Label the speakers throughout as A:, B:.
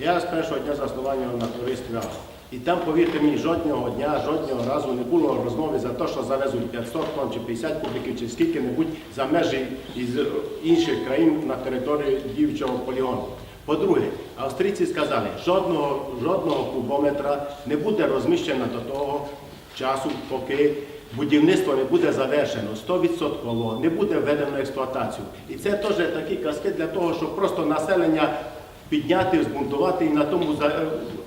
A: Я з першого дня заснування на товаристві «Ава». І там, повірте мені, жодного дня, жодного разу не було розмови за те, що завезуть 500 тонн чи 50 кубиків, чи скільки-небудь за межі із інших країн на територію діючого полігону. По-друге, австрійці сказали, жодного, жодного кубометра не буде розміщено до того часу, поки будівництво не буде завершено 100%, не буде введено в експлуатацію. І це теж такі казки для того, щоб просто населення підняти, збунтувати і на тому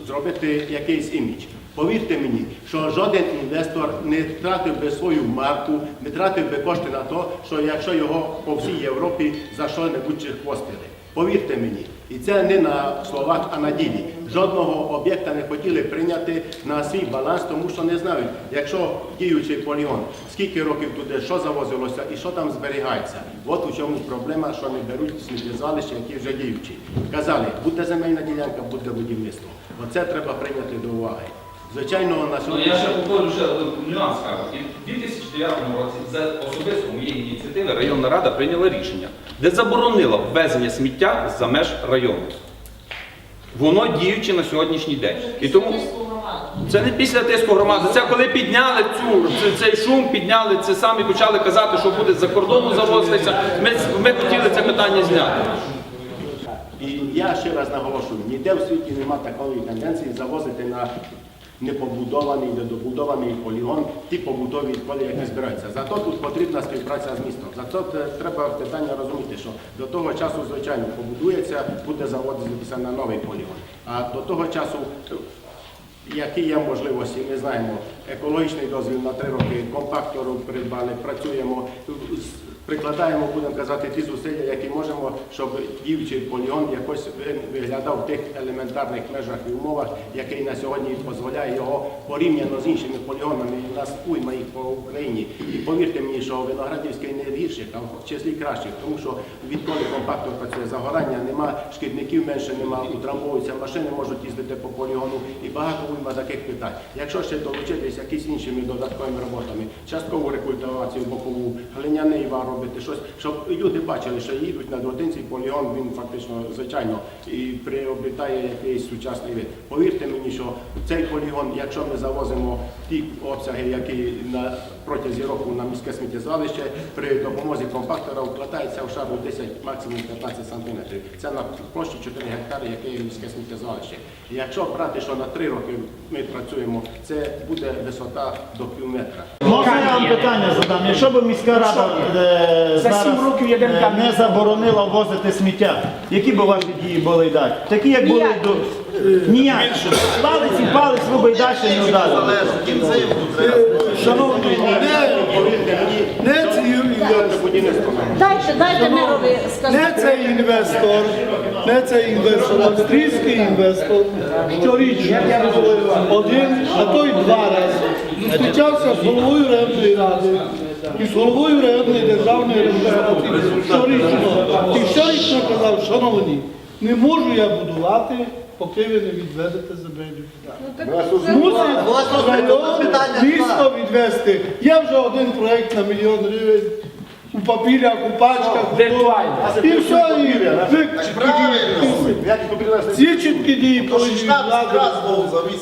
A: зробити якийсь імідж. Повірте мені, що жоден інвестор не втратив би свою марку, не тратив би кошти на те, що якщо його по всій Європі за що-небудь хвостили. Повірте мені, і це не на словах, а на ділі. Жодного об'єкта не хотіли прийняти на свій баланс, тому що не знають, якщо діючий полігон, скільки років туди, що завозилося і що там зберігається. От у чому проблема, що не беруть сміттєзвалища, які вже діючі. Казали, буде земельна ділянка, буде будівництво. Оце треба прийняти до уваги. Звичайно, на
B: Ну,
A: сьогодні.
B: я ще повторю нюанс скажу. І 2009 році за особисто моєї ініціативи районна рада прийняла рішення, де заборонила ввезення сміття за меж району. Воно діюче на сьогоднішній день. І тому це не після тиску громади. Це коли підняли цю цей шум, підняли це самі почали казати, що буде за кордону завозитися. Ми, ми хотіли це питання зняти.
A: І я ще раз наголошую, ніде в світі нема такої тенденції завозити на непобудований, недобудований полігон ті побутові відходи, які збираються. Зато тут потрібна співпраця з містом. Зато треба питання розуміти, що до того часу, звичайно, побудується, буде заводитися на новий полігон. А до того часу е, які є можливості, ми знаємо. Екологічний дозвіл на три роки, компактору придбали, працюємо, прикладаємо, будемо казати, ті зусилля, які можемо, щоб діючий полігон якось виглядав в тих елементарних межах і умовах, який на сьогодні дозволяє його порівняно з іншими полігонами. В нас уйма їх по Україні. І повірте мені, що Виноградівський не гірший, а в числі кращих, тому що відколи компактор працює загорання, нема шкідників менше, нема, утрамбовуються машини, можуть їздити по полігону і багато уйма таких питань. Якщо ще долучитись якісь іншими додатковими роботами, часткову рекультивацію бокову, вар робити щось, щоб люди бачили, що їдуть на дротинцій полігон, він фактично звичайно і приобретає якийсь сучасний вид. Повірте мені, що цей полігон, якщо ми завозимо ті обсяги, які на протязі року на міське сміттєзвалище, при допомозі компактора вкладається в шару 10, максимум 15 сантиметрів. Це на площі 4 гектари, яке міське сміттєзвалище. Якщо брати, що на 3 роки ми працюємо, це буде висота до пів
C: я питання задам? Якщо б міська рада е,
D: За
C: зараз
D: сім років один
C: е,
D: камінь.
C: не заборонила ввозити сміття, які б ваші дії були далі? Такі, як були
D: Ніякі.
C: до ніяк. Палець і палець ви б і далі не вдарили.
E: Шановні, не, не цей інвестор,
A: Будівництво.
F: Дайте, дайте мирові
E: не
F: сказати.
E: цей інвестор, не цей інвестор, австрійський інвестор щорічно один, а то й два рази зустрічався з головою районної ради і з головою районної державної адміністрації щорічно. І щорічно казав, шановні, не можу я будувати, поки ви не відведете земельну ділянку. Мусить район, місто відвести. Є вже один проєкт на мільйон гривень. У папірях, у пачках,
D: Дедлайн.
E: і все, і ви чіткі дії. Ці чіткі дії повинні влади.
G: Штат сказував за 8